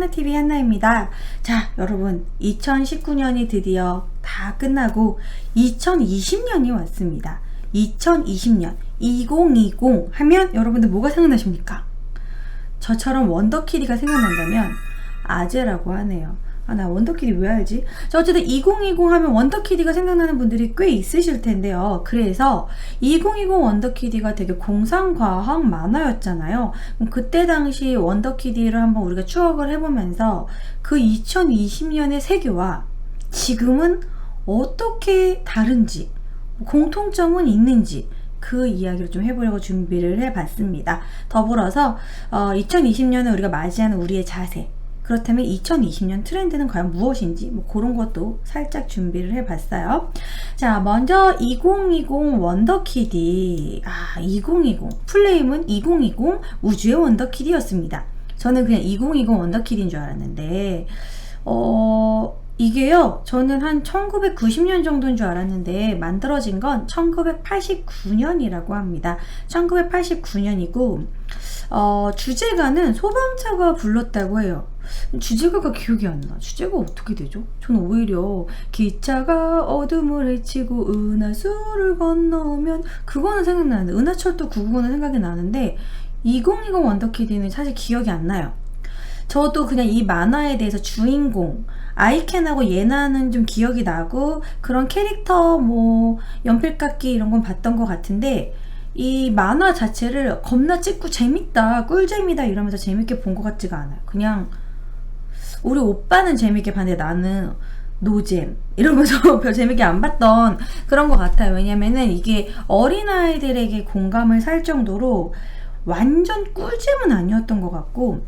한나TV 한나입니다. 자, 여러분, 2019년이 드디어 다 끝나고 2020년이 왔습니다. 2020년, 2020 하면 여러분들 뭐가 생각나십니까? 저처럼 원더키디가 생각난다면 아재라고 하네요. 아, 나 원더키디 왜 알지? 자, 어쨌든 2020 하면 원더키디가 생각나는 분들이 꽤 있으실 텐데요. 그래서 2020 원더키디가 되게 공상과학 만화였잖아요. 그때 당시 원더키디를 한번 우리가 추억을 해보면서 그 2020년의 세계와 지금은 어떻게 다른지, 공통점은 있는지, 그 이야기를 좀 해보려고 준비를 해봤습니다. 더불어서 어, 2020년을 우리가 맞이하는 우리의 자세, 그렇다면 2020년 트렌드는 과연 무엇인지 뭐 그런 것도 살짝 준비를 해봤어요. 자, 먼저 2020 원더키디. 아, 2020 플레임은 2020 우주의 원더키디였습니다. 저는 그냥 2020 원더키디인 줄 알았는데 어 이게요, 저는 한 1990년 정도인 줄 알았는데, 만들어진 건 1989년이라고 합니다. 1989년이고, 어, 주제가는 소방차가 불렀다고 해요. 주제가가 기억이 안 나. 주제가 어떻게 되죠? 저는 오히려 기차가 어둠을 헤치고 은하수를 건너면 그거는 생각나는데 은하철도 999는 생각이 나는데 2020 원더키디는 사실 기억이 안 나요. 저도 그냥 이 만화에 대해서 주인공 아이캔하고 예나는 좀 기억이 나고 그런 캐릭터 뭐 연필깎이 이런 건 봤던 것 같은데 이 만화 자체를 겁나 찍고 재밌다 꿀잼이다 이러면서 재밌게 본 것 같지가 않아요 그냥 우리 오빠는 재밌게 봤는데 나는 노잼 이러면서 별 재밌게 안 봤던 그런 것 같아요 왜냐면은 이게 어린아이들에게 공감을 살 정도로 완전 꿀잼은 아니었던 것 같고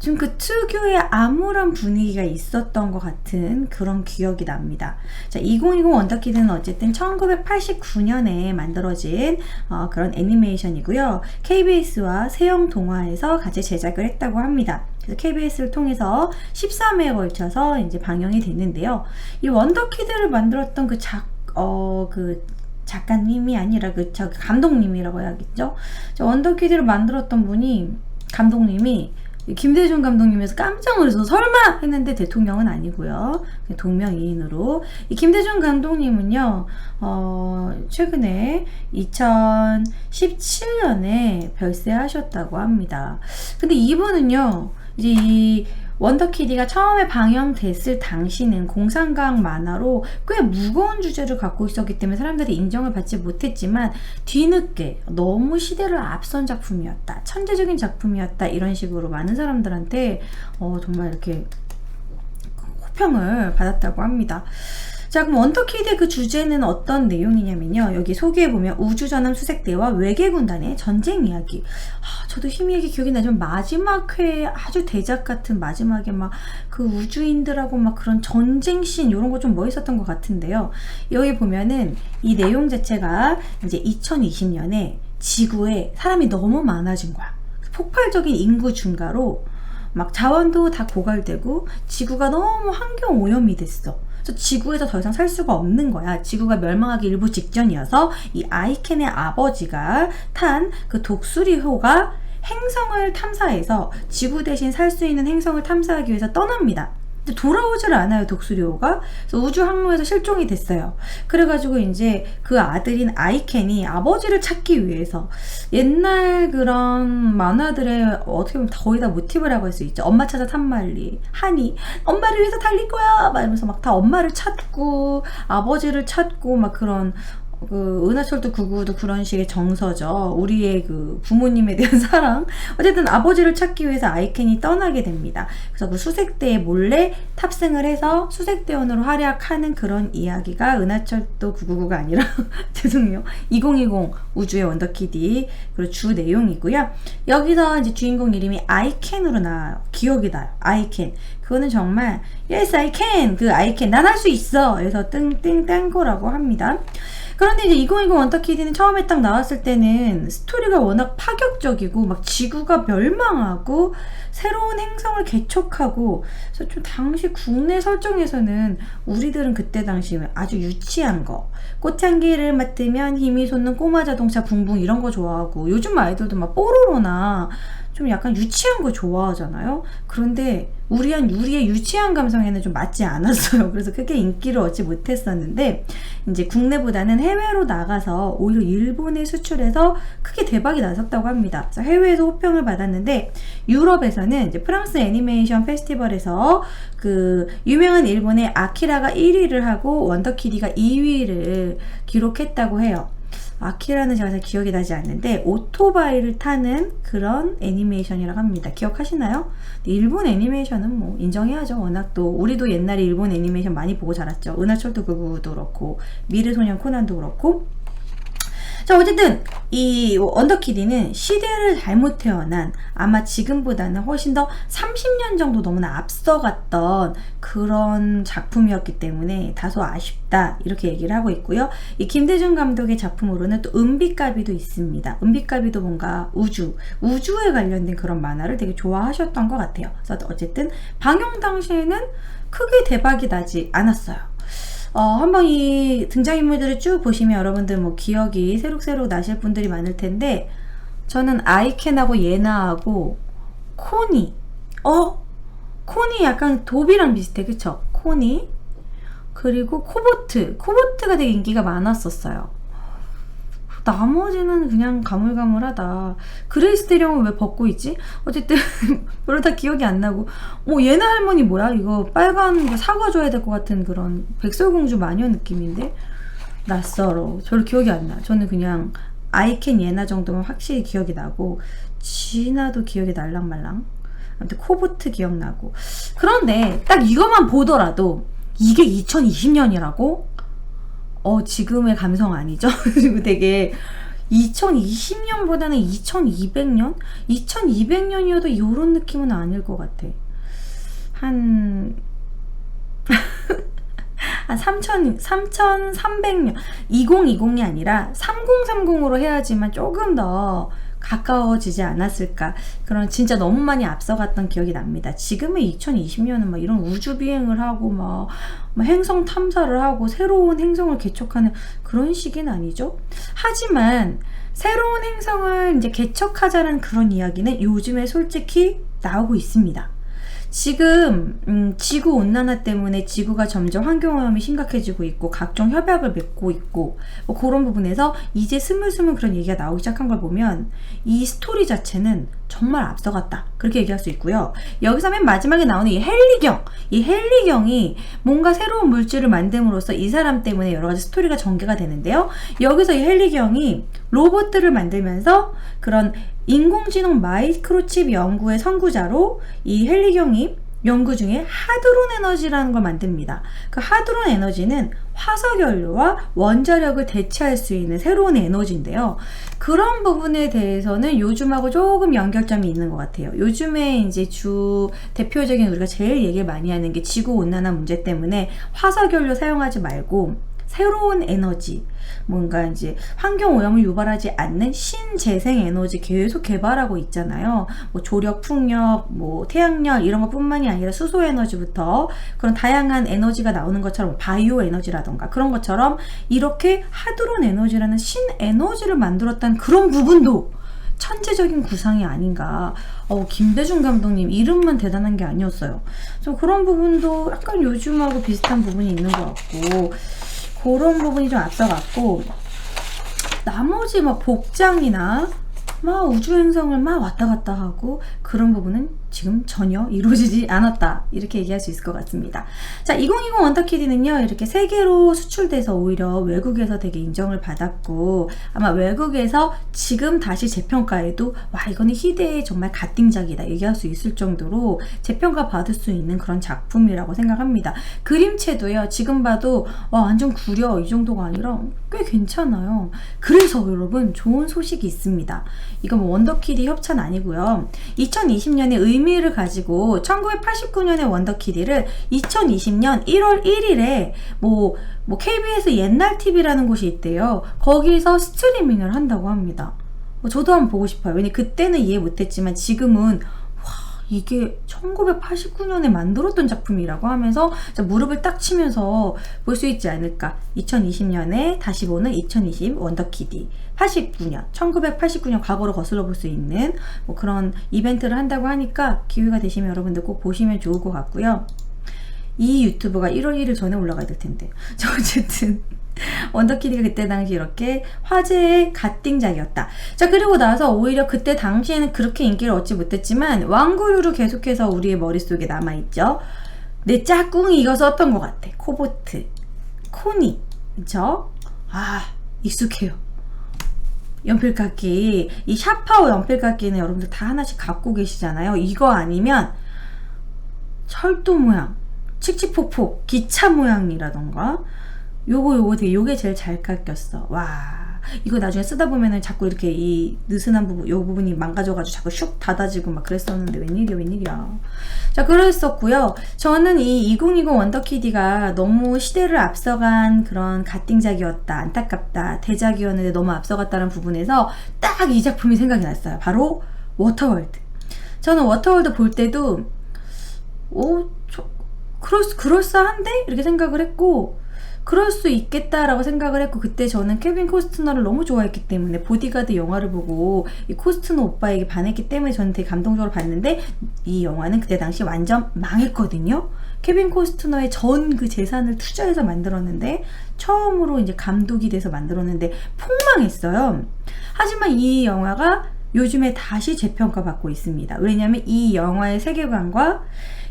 좀그 특유의 암울한 분위기가 있었던 것 같은 그런 기억이 납니다. 자, 2020 원더키드는 어쨌든 1989년에 만들어진 어, 그런 애니메이션이고요. KBS와 세영 동화에서 같이 제작을 했다고 합니다. 그래서 KBS를 통해서 13회에 걸쳐서 이제 방영이 됐는데요. 이 원더키드를 만들었던 그 작, 어, 그 작가님이 아니라 그 저 감독님이라고 해야겠죠. 저 원더키드를 만들었던 분이 감독님이 김대중 감독님에서 깜짝 놀라서 설마 했는데 대통령은 아니고요. 동명이인으로 이 김대중 감독님은요. 어, 최근에 2017년에 별세하셨다고 합니다. 근데 이분은요. 이제 이 원더키디가 처음에 방영됐을 당시는 공상과학 만화로 꽤 무거운 주제를 갖고 있었기 때문에 사람들이 인정을 받지 못했지만 뒤늦게 너무 시대를 앞선 작품이었다. 천재적인 작품이었다. 이런 식으로 많은 사람들한테 어, 정말 이렇게 호평을 받았다고 합니다. 자, 그럼 원터키드의 그 주제는 어떤 내용이냐면요. 여기 소개해보면 우주전함 수색대와 외계군단의 전쟁 이야기. 아, 저도 희미하게 기억이 나지만 마지막 회에 아주 대작 같은 마지막에 막 그 우주인들하고 막 그런 전쟁 씬 이런 거 좀 멋있었던 것 같은데요. 여기 보면은 이 내용 자체가 이제 2020년에 지구에 사람이 너무 많아진 거야. 폭발적인 인구 증가로 막 자원도 다 고갈되고 지구가 너무 환경 오염이 됐어. 그래서 지구에서 더 이상 살 수가 없는 거야. 지구가 멸망하기 일부 직전이어서 이 아이켄의 아버지가 탄 그 독수리호가 행성을 탐사해서 지구 대신 살 수 있는 행성을 탐사하기 위해서 떠납니다. 돌아오질 않아요, 독수리호가. 그래서 우주 항로에서 실종이 됐어요. 그래가지고 이제 그 아들인 아이켄이 아버지를 찾기 위해서 옛날 그런 만화들의 어떻게 보면 거의 다 모티브라고 할 수 있죠. 엄마 찾아 탐말리, 한이, 엄마를 위해서 달릴 거야! 막 이러면서 막 다 엄마를 찾고, 아버지를 찾고, 막 그런 그 은하철도 999도 그런 식의 정서죠. 우리의 그 부모님에 대한 사랑. 어쨌든 아버지를 찾기 위해서 아이켄이 떠나게 됩니다. 그래서 그 수색대에 몰래 탑승을 해서 수색대원으로 활약하는 그런 이야기가 은하철도 999가 아니라 죄송해요. 2020 우주의 원더키디 그리고 주 내용이고요. 여기서 이제 주인공 이름이 아이켄으로 나와요. 기억이 나요. 아이켄. 그거는 정말 yes I can 그 I can 난 할 수 있어 그래서 땡땡 땡거라고 합니다. 그런데 이제 2020 원터키드는 처음에 딱 나왔을 때는 스토리가 워낙 파격적이고 막 지구가 멸망하고 새로운 행성을 개척하고 그래서 좀 당시 국내 설정에서는 우리들은 그때 당시 아주 유치한 거. 꽃향기를 맡으면 힘이 솟는 꼬마 자동차 붕붕 이런 거 좋아하고 요즘 아이들도 막 뽀로로나 좀 약간 유치한 거 좋아하잖아요. 그런데 우리한 우리의 유치한 감성에는 좀 맞지 않았어요. 그래서 크게 인기를 얻지 못했었는데 이제 국내보다는 해외로 나가서 오히려 일본에 수출해서 크게 대박이 났었다고 합니다. 그래서 해외에서 호평을 받았는데 유럽에서는 이제 프랑스 애니메이션 페스티벌에서 그 유명한 일본의 아키라가 1위를 하고 원더키디가 2위를 기록했다고 해요. 아키라는 제가 잘 기억이 나지 않는데 오토바이를 타는 그런 애니메이션이라고 합니다. 기억하시나요? 일본 애니메이션은 뭐 인정해야죠. 워낙 또 우리도 옛날에 일본 애니메이션 많이 보고 자랐죠. 은하철도 999도 그렇고 미르소년 코난도 그렇고 자, 어쨌든 이 언더키디는 시대를 잘못 태어난 아마 지금보다는 훨씬 더 30년 정도 너무나 앞서갔던 그런 작품이었기 때문에 다소 아쉽다 이렇게 얘기를 하고 있고요. 이 김대중 감독의 작품으로는 또 은빛가비도 있습니다. 은빛가비도 뭔가 우주, 우주에 관련된 그런 만화를 되게 좋아하셨던 것 같아요. 그래서 어쨌든 방영 당시에는 크게 대박이 나지 않았어요. 어, 한번 이 등장인물들을 쭉 보시면 여러분들 뭐 기억이 새록새록 나실 분들이 많을 텐데 저는 아이켄하고 예나하고 코니. 어? 코니 약간 도비랑 비슷해. 그쵸? 코니. 그리고 코보트. 코보트가 되게 인기가 많았었어요 나머지는 그냥 가물가물하다. 그레이스 대령은 왜 벗고 있지? 어쨌든 별로 다 기억이 안 나고 뭐 얘네 할머니 뭐야? 이거 빨간 거 사과 줘야 될 것 같은 그런 백설공주 마녀 느낌인데 낯설어. 별로 기억이 안 나. 저는 그냥 아이캔 예나 정도면 확실히 기억이 나고 진아도 기억이 날랑말랑. 아무튼 코보트 기억나고. 그런데 딱 이것만 보더라도 이게 2020년이라고? 어, 지금의 감성 아니죠? 그리고 되게 2020년보다는 2200년? 2200년이어도 이런 느낌은 아닐 것 같아. 한, 한 3000, 3300년. 2020이 아니라 3030으로 해야지만 조금 더 가까워지지 않았을까. 그런 진짜 너무 많이 앞서갔던 기억이 납니다. 지금의 2020년은 막 이런 우주 비행을 하고 막, 막 행성 탐사를 하고 새로운 행성을 개척하는 그런 시기는 아니죠. 하지만 새로운 행성을 이제 개척하자는 그런 이야기는 요즘에 솔직히 나오고 있습니다. 지금 음, 지구 온난화 때문에 지구가 점점 환경 오염이 심각해지고 있고 각종 협약을 맺고 있고 뭐 그런 부분에서 이제 스물스물 그런 얘기가 나오기 시작한 걸 보면 이 스토리 자체는 정말 앞서갔다. 그렇게 얘기할 수 있고요. 여기서 맨 마지막에 나오는 이 헬리경. 이 헬리경이 뭔가 새로운 물질을 만듦으로써 이 사람 때문에 여러 가지 스토리가 전개가 되는데요. 여기서 이 헬리경이 로봇들을 만들면서 그런 인공지능 마이크로칩 연구의 선구자로 이 헬리경이 연구 중에 하드론 에너지라는 걸 만듭니다. 그 하드론 에너지는 화석 연료와 원자력을 대체할 수 있는 새로운 에너지인데요. 그런 부분에 대해서는 요즘하고 조금 연결점이 있는 것 같아요. 요즘에 이제 주 대표적인 우리가 제일 얘기를 많이 하는 게 지구 온난화 문제 때문에 화석 연료 사용하지 말고 새로운 에너지, 뭔가 이제 환경 오염을 유발하지 않는 신재생 에너지 계속 개발하고 있잖아요. 뭐 조력, 풍력, 뭐 태양열 이런 것뿐만이 아니라 수소 에너지부터 그런 다양한 에너지가 나오는 것처럼 바이오 에너지라던가 그런 것처럼 이렇게 하드론 에너지라는 신 에너지를 만들었다는 그런 부분도 천재적인 구상이 아닌가. 어, 김대중 감독님 이름만 대단한 게 아니었어요. 좀 그런 부분도 약간 요즘하고 비슷한 부분이 있는 것 같고. 그런 부분이 좀 앞서갔고 나머지 막 복장이나 막 우주 행성을 막 왔다 갔다 하고 그런 부분은 지금 전혀 이루어지지 않았다. 이렇게 얘기할 수 있을 것 같습니다. 자, 2020 원더키디는요, 이렇게 세계로 수출돼서 오히려 외국에서 되게 인정을 받았고, 아마 외국에서 지금 다시 재평가해도, 와, 이거는 희대의 정말 갓띵작이다. 얘기할 수 있을 정도로 재평가 받을 수 있는 그런 작품이라고 생각합니다. 그림체도요, 지금 봐도, 와, 완전 구려. 이 정도가 아니라 꽤 괜찮아요. 그래서 여러분, 좋은 소식이 있습니다. 이건 뭐 원더키디 협찬 아니고요. 2020년에 의미 의미를 가지고 1989년의 원더키디를 2020년 1월 1일에 뭐, 뭐 KBS 옛날 TV라는 곳이 있대요. 거기서 스트리밍을 한다고 합니다. 뭐 저도 한번 보고 싶어요. 왜냐 그때는 이해 못했지만 지금은 와 이게 1989년에 만들었던 작품이라고 하면서 자, 무릎을 딱 치면서 볼 수 있지 않을까. 2020년에 다시 보는 2020 원더키디. 89년, 1989년 과거로 거슬러 볼 수 있는 뭐 그런 이벤트를 한다고 하니까 기회가 되시면 여러분들 꼭 보시면 좋을 것 같고요. 이 유튜브가 1월 1일 전에 올라가야 될 텐데. 저 어쨌든 원더키디가 그때 당시 이렇게 화제의 갓띵작이었다. 자, 그리고 나서 오히려 그때 당시에는 그렇게 인기를 얻지 못했지만 왕구류로 계속해서 우리의 머릿속에 남아있죠. 내 짝꿍이 이거 썼던 것 같아. 코보트, 코니, 그쵸? 아, 익숙해요. 연필깎이. 이 샤파오 연필깎이는 여러분들 다 하나씩 갖고 계시잖아요. 이거 아니면 철도 모양, 칙칙폭폭, 기차 모양이라던가 요거 요거 되게 요게 제일 잘 깎였어. 와. 이거 나중에 쓰다 보면은 자꾸 이렇게 이 느슨한 부분, 요 부분이 망가져가지고 자꾸 슉 닫아지고 막 그랬었는데 웬일이야, 웬일이야. 자, 그랬었고요. 저는 이 2020 원더키디가 너무 시대를 앞서간 그런 갓띵작이었다. 안타깝다. 대작이었는데 너무 앞서갔다는 부분에서 딱 이 작품이 생각이 났어요. 바로 워터월드. 저는 워터월드 볼 때도, 오, 저, 그럴, 그럴싸한데? 이렇게 생각을 했고, 그럴 수 있겠다라고 생각을 했고 그때 저는 케빈 코스트너를 너무 좋아했기 때문에 보디가드 영화를 보고 이 코스트너 오빠에게 반했기 때문에 저는 되게 감동적으로 봤는데 이 영화는 그때 당시 완전 망했거든요. 케빈 코스트너의 전 그 재산을 투자해서 만들었는데 처음으로 이제 감독이 돼서 만들었는데 폭망했어요. 하지만 이 영화가 요즘에 다시 재평가받고 있습니다. 왜냐하면 이 영화의 세계관과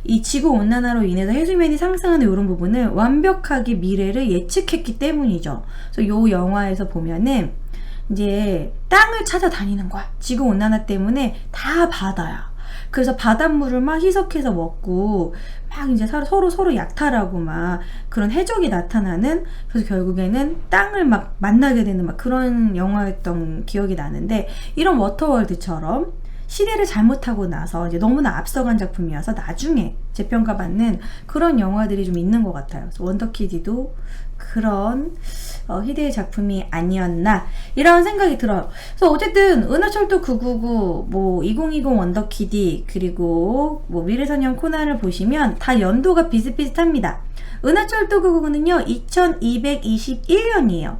이 지구 온난화로 인해서 해수면이 상승하는 이런 부분을 완벽하게 미래를 예측했기 때문이죠. 그래서 요 영화에서 보면은 이제 땅을 찾아다니는 거야. 지구 온난화 때문에 다 바다야. 그래서 바닷물을 막 희석해서 먹고 막 이제 서로 서로 약탈하고 막 그런 해적이 나타나는 그래서 결국에는 땅을 막 만나게 되는 막 그런 영화였던 기억이 나는데 이런 워터월드처럼 시대를 잘못하고 나서 이제 너무나 앞서간 작품이어서 나중에 재평가받는 그런 영화들이 좀 있는 것 같아요. 원더키디도 그런 어, 희대의 작품이 아니었나 이런 생각이 들어요. 그래서 어쨌든 은하철도 999, 뭐 2020 원더키디 그리고 뭐 미래소년 코난을 보시면 다 연도가 비슷비슷합니다. 은하철도 999는요 2221년이에요.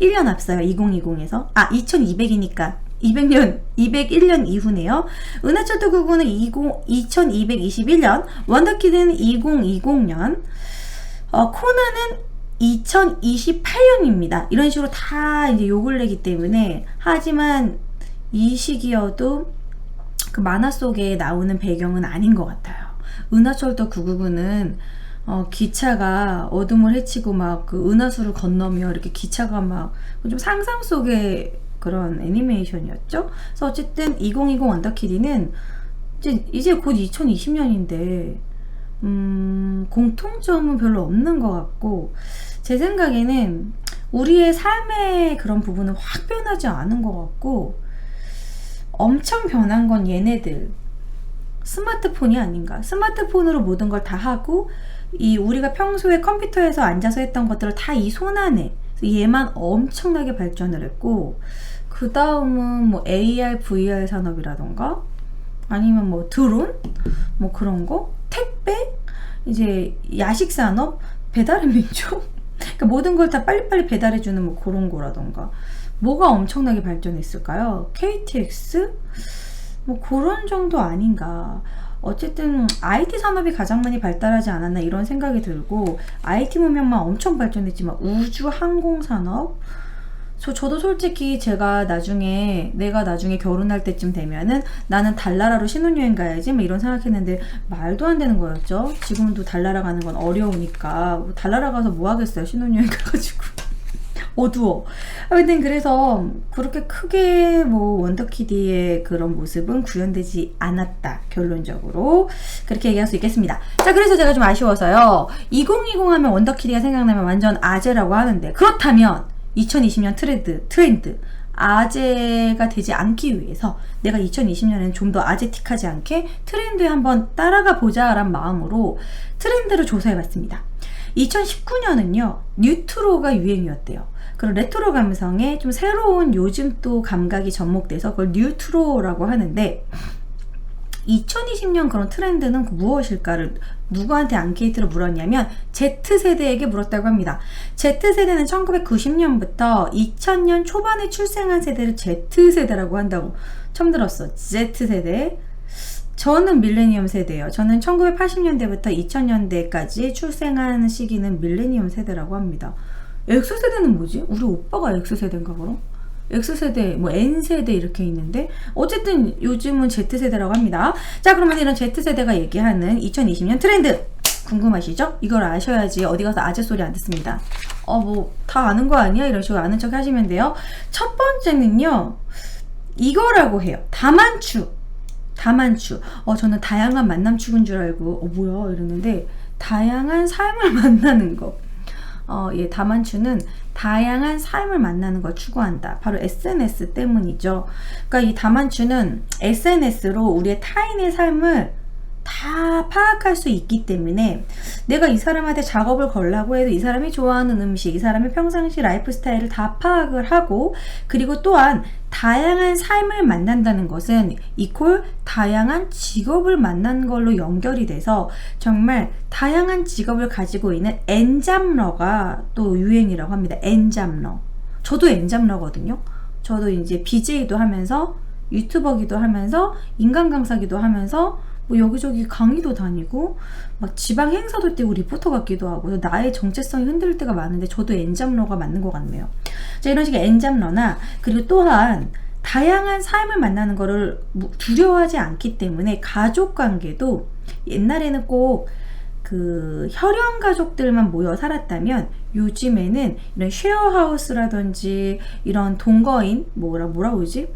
1년 앞서요 2020에서 아 2200이니까 200년, 201년 이후네요. 은하철도 9구는 20, 2221년, 원더키드는 2020년, 어, 코나는 2028년입니다. 이런 식으로 다 이제 욕을 내기 때문에, 하지만 이 시기여도 그 만화 속에 나오는 배경은 아닌 것 같아요. 은하철도 999는 어, 기차가 어둠을 헤치고 막 그 은하수를 건너며 이렇게 기차가 막 좀 상상 속에 그런 애니메이션이었죠. 그래서 어쨌든 2020 원더키디는 이제, 이제 곧 2020년인데, 음, 공통점은 별로 없는 것 같고, 제 생각에는 우리의 삶의 그런 부분은 확 변하지 않은 것 같고, 엄청 변한 건 얘네들. 스마트폰이 아닌가. 스마트폰으로 모든 걸 다 하고, 이 우리가 평소에 컴퓨터에서 앉아서 했던 것들을 다 이 손 안에, 얘만 엄청나게 발전을 했고, 그 다음은 뭐 AR, VR 산업이라던가 아니면 뭐 드론? 뭐 그런 거? 택배? 이제 야식 산업? 배달의 민족? 그러니까 모든 걸 다 빨리빨리 배달해주는 뭐 그런 거라던가 뭐가 엄청나게 발전했을까요? KTX? 뭐 그런 정도 아닌가. 어쨌든 IT 산업이 가장 많이 발달하지 않았나 이런 생각이 들고 IT 문명만 엄청 발전했지만 우주 항공 산업 저, 저도 솔직히 제가 나중에, 내가 나중에 결혼할 때쯤 되면은 나는 달나라로 신혼여행 가야지, 뭐 이런 생각했는데 말도 안 되는 거였죠. 지금도 달나라 가는 건 어려우니까. 뭐 달나라 가서 뭐 하겠어요, 신혼여행 가가지고. 어두워. 아무튼 그래서 그렇게 크게 뭐 원더키디의 그런 모습은 구현되지 않았다. 결론적으로. 그렇게 얘기할 수 있겠습니다. 자, 그래서 제가 좀 아쉬워서요. 2020 하면 원더키디가 생각나면 완전 아재라고 하는데, 그렇다면 2020년 트렌드, 트렌드. 아재가 되지 않기 위해서 내가 2020년에는 좀 더 아재틱하지 않게 트렌드에 한번 따라가 보자라는 마음으로 트렌드를 조사해 봤습니다. 2019년은요, 뉴트로가 유행이었대요. 그런 레트로 감성에 좀 새로운 요즘 또 감각이 접목돼서 그걸 뉴트로라고 하는데, 2020년 그런 트렌드는 무엇일까를 누구한테 앙케이트를 물었냐면 Z세대에게 물었다고 합니다. Z세대는 1990년부터 2000년 초반에 출생한 세대를 Z세대라고 한다고 처음 들었어. Z세대. 저는 밀레니엄 세대예요. 저는 1980년대부터 2000년대까지 출생한 시기는 밀레니엄 세대라고 합니다. X세대는 뭐지? 우리 오빠가 X세대인가 그럼? X세대, 뭐 N세대 이렇게 있는데 어쨌든 요즘은 Z세대라고 합니다. 자 그러면 이런 Z세대가 얘기하는 2020년 트렌드 궁금하시죠? 이걸 아셔야지 어디 가서 아재 소리 안 듣습니다. 어 뭐 다 아는 거 아니야? 이런 식으로 아는 척 하시면 돼요. 첫 번째는요. 이거라고 해요. 다만추. 다만추. 어 저는 다양한 만남 추구인 줄 알고 어 뭐야 이러는데 다양한 삶을 만나는 거. 어, 예, 다만추는 다양한 삶을 만나는 걸 추구한다. 바로 SNS 때문이죠. 그러니까 이 다만추는 SNS로 우리의 타인의 삶을 다 파악할 수 있기 때문에 내가 이 사람한테 작업을 걸라고 해도 이 사람이 좋아하는 음식, 이 사람의 평상시 라이프 스타일을 다 파악을 하고 그리고 또한 다양한 삶을 만난다는 것은 이콜 다양한 직업을 만난 걸로 연결이 돼서 정말 다양한 직업을 가지고 있는 엔잡러가 또 유행이라고 합니다. 엔잡러. 저도 엔잡러거든요. 저도 이제 BJ도 하면서 유튜버기도 하면서 인간 강사기도 하면서 뭐 여기저기 강의도 다니고 막 지방 행사도 뛰고 리포터 같기도 하고 나의 정체성이 흔들릴 때가 많은데 저도 엔잡러가 맞는 것 같네요. 자 이런 식의 엔잡러나 그리고 또한 다양한 삶을 만나는 것을 두려워하지 않기 때문에 가족 관계도 옛날에는 꼭 그 혈연 가족들만 모여 살았다면 요즘에는 이런 쉐어하우스라든지 이런 동거인 뭐라 뭐라 그러지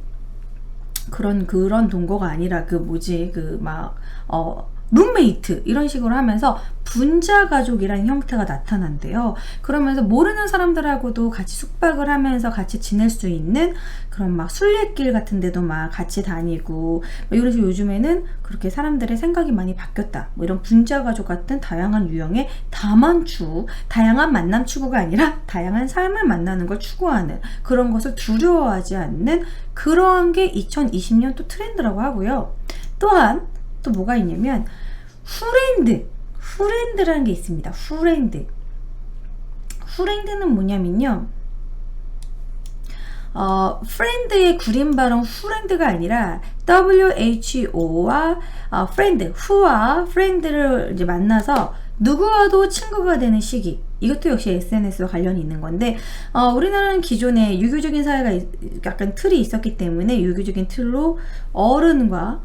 그런 그런 동거가 아니라 그 뭐지 그 막 어 룸메이트 이런 식으로 하면서 분자 가족이라는 형태가 나타난대요. 그러면서 모르는 사람들하고도 같이 숙박을 하면서 같이 지낼 수 있는 그런 막 순례길 같은 데도 막 같이 다니고 뭐 이런 식으로 요즘에는 그렇게 사람들의 생각이 많이 바뀌었다. 뭐 이런 분자 가족 같은 다양한 유형의 다만추, 다양한 만남 추구가 아니라 다양한 삶을 만나는 걸 추구하는 그런 것을 두려워하지 않는 그러한 게 2020년 또 트렌드라고 하고요. 또한 또 뭐가 있냐면 후렌드 후렌드라는 게 있습니다. 후렌드 후렌드는 뭐냐면요. 어, 프렌드의 구린 발음 후렌드가 아니라 WHO와 어, 프렌드, 후와 프렌드를 이제 만나서 누구와도 친구가 되는 시기. 이것도 역시 SNS와 관련이 있는 건데, 어, 우리나라는 기존에 유교적인 사회가 약간 틀이 있었기 때문에 유교적인 틀로 어른과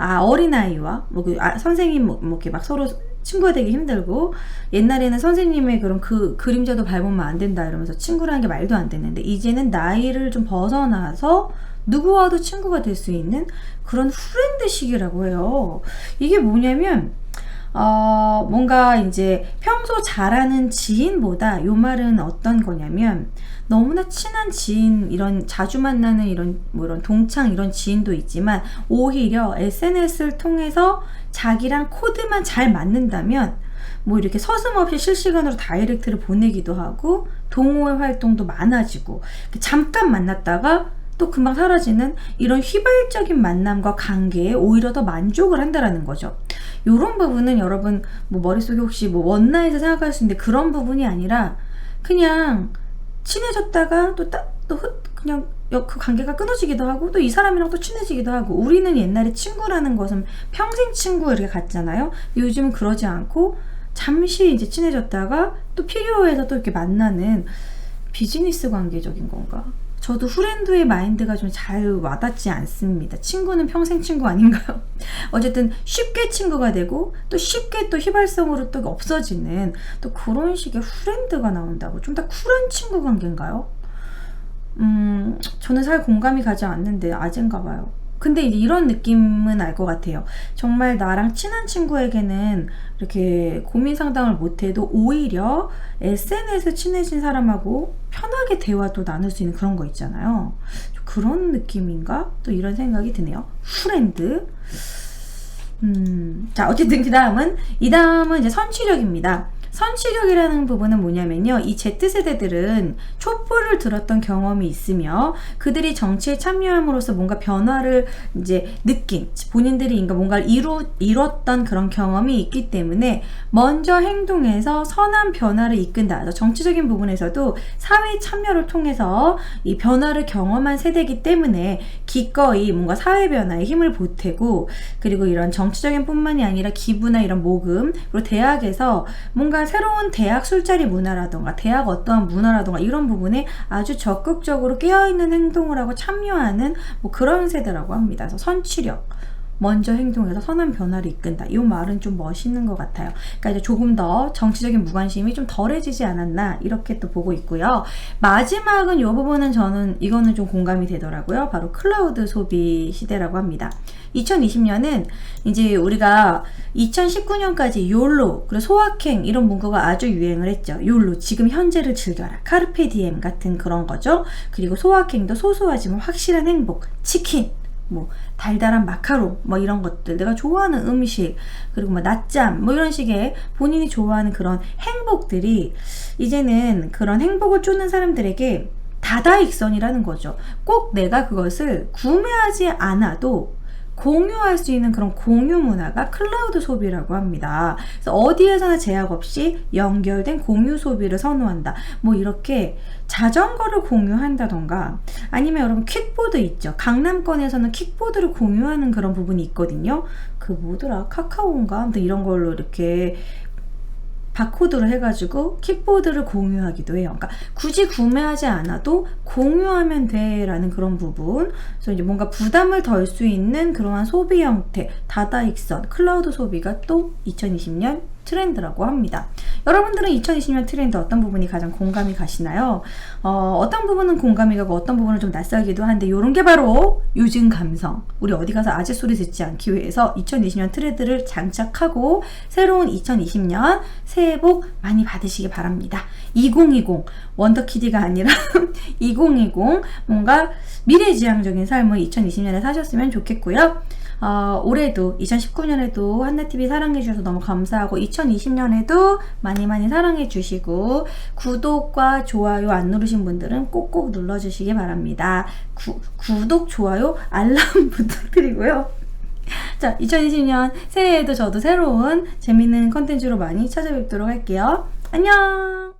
아 어린아이와 뭐 그 아, 선생님 뭐, 뭐 이렇게 막 서로 친구가 되기 힘들고 옛날에는 선생님의 그런 그 그림자도 밟으면 안 된다 이러면서 친구라는 게 말도 안 됐는데 이제는 나이를 좀 벗어나서 누구와도 친구가 될 수 있는 그런 프렌드식이라고 해요. 이게 뭐냐면 어, 뭔가 이제 평소 잘하는 지인보다 요 말은 어떤 거냐면 너무나 친한 지인 이런 자주 만나는 이런 뭐 이런 동창 이런 지인도 있지만 오히려 SNS를 통해서 자기랑 코드만 잘 맞는다면 뭐 이렇게 서슴없이 실시간으로 다이렉트를 보내기도 하고 동호회 활동도 많아지고 잠깐 만났다가 또 금방 사라지는 이런 휘발적인 만남과 관계에 오히려 더 만족을 한다라는 거죠. 이런 부분은 여러분 뭐 머릿속에 혹시 뭐 원나에서 생각할 수 있는데 그런 부분이 아니라 그냥 친해졌다가 또 딱또 그냥 그 관계가 끊어지기도 하고 또 이 사람이랑 또 친해지기도 하고 우리는 옛날에 친구라는 것은 평생 친구 이렇게 갔잖아요. 요즘은 그러지 않고 잠시 이제 친해졌다가 또 필요해서 또 이렇게 만나는 비즈니스 관계적인 건가? 저도 후렌드의 마인드가 좀 잘 와닿지 않습니다. 친구는 평생 친구 아닌가요? 어쨌든 쉽게 친구가 되고 또 쉽게 또 휘발성으로 또 없어지는 또 그런 식의 후렌드가 나온다고 좀 더 쿨한 친구 관계인가요? 음, 저는 잘 공감이 가지 않는데 아젠가 봐요. 근데 이런 느낌은 알 것 같아요. 정말 나랑 친한 친구에게는 이렇게 고민 상담을 못해도 오히려 SNS 친해진 사람하고 편하게 대화도 나눌 수 있는 그런 거 있잖아요. 그런 느낌인가? 또 이런 생각이 드네요. 프렌드. 음, 자, 어쨌든 그 다음은, 이 다음은 이제 선취력입니다. 선취력이라는 부분은 뭐냐면요. 이 Z세대들은 촛불을 들었던 경험이 있으며 그들이 정치에 참여함으로써 뭔가 변화를 이제 느낀 본인들이 뭔가를 이루, 이뤘던 그런 경험이 있기 때문에 먼저 행동해서 선한 변화를 이끈다. 정치적인 부분에서도 사회 참여를 통해서 이 변화를 경험한 세대이기 때문에 기꺼이 뭔가 사회 변화에 힘을 보태고 그리고 이런 정치적인 뿐만이 아니라 기부나 이런 모금 그리고 대학에서 뭔가 새로운 대학 술자리 문화라던가 대학 어떠한 문화라던가 이런 부분에 아주 적극적으로 깨어있는 행동을 하고 참여하는 뭐 그런 세대라고 합니다. 그래서 선취력 먼저 행동해서 선한 변화를 이끈다. 이 말은 좀 멋있는 것 같아요. 그러니까 이제 조금 더 정치적인 무관심이 좀 덜해지지 않았나 이렇게 또 보고 있고요. 마지막은 이 부분은 저는 이거는 좀 공감이 되더라고요. 바로 클라우드 소비 시대라고 합니다. 2020년은 이제 우리가 2019년까지 욜로 그리고 소확행 이런 문구가 아주 유행을 했죠. 욜로 지금 현재를 즐겨라. 카르페 디엠 같은 그런 거죠. 그리고 소확행도 소소하지만 확실한 행복. 치킨 뭐 달달한 마카롱 뭐 이런 것들 내가 좋아하는 음식 그리고 뭐 낮잠 뭐 이런 식의 본인이 좋아하는 그런 행복들이 이제는 그런 행복을 쫓는 사람들에게 다다익선이라는 거죠. 꼭 내가 그것을 구매하지 않아도 공유할 수 있는 그런 공유 문화가 클라우드 소비라고 합니다. 그래서 어디에서나 제약 없이 연결된 공유 소비를 선호한다. 뭐 이렇게 자전거를 공유한다던가 아니면 여러분 킥보드 있죠. 강남권에서는 킥보드를 공유하는 그런 부분이 있거든요. 그 뭐더라 카카오인가 아무튼 이런 걸로 이렇게 바코드로 해가지고 킥보드를 공유하기도 해요. 그러니까 굳이 구매하지 않아도 공유하면 돼라는 그런 부분. 그래서 이제 뭔가 부담을 덜 수 있는 그러한 소비 형태, 다다익선, 클라우드 소비가 또 2020년 트렌드라고 합니다. 여러분들은 2020년 트렌드 어떤 부분이 가장 공감이 가시나요? 어, 떤 부분은 공감이 가고 어떤 부분은 좀 낯설기도 한데 이런 게 바로 요즘 감성. 우리 어디 가서 아재 소리 듣지 않기 위해서 2020년 트렌드를 장착하고 새로운 2020년 새해 복 많이 받으시기 바랍니다. 2020 원더키디가 아니라 2020 뭔가 미래지향적인 삶을 2020년에 사셨으면 좋겠고요. 어, 올해도 2019년에도 한나TV 사랑해주셔서 너무 감사하고 2020년에도 많이 많이 사랑해주시고 구독과 좋아요 안 누르신 분들은 꼭꼭 눌러주시기 바랍니다. 구, 구독, 좋아요, 알람 부탁드리고요. 자, 2020년 새해에도 저도 새로운 재밌는 컨텐츠로 많이 찾아뵙도록 할게요. 안녕!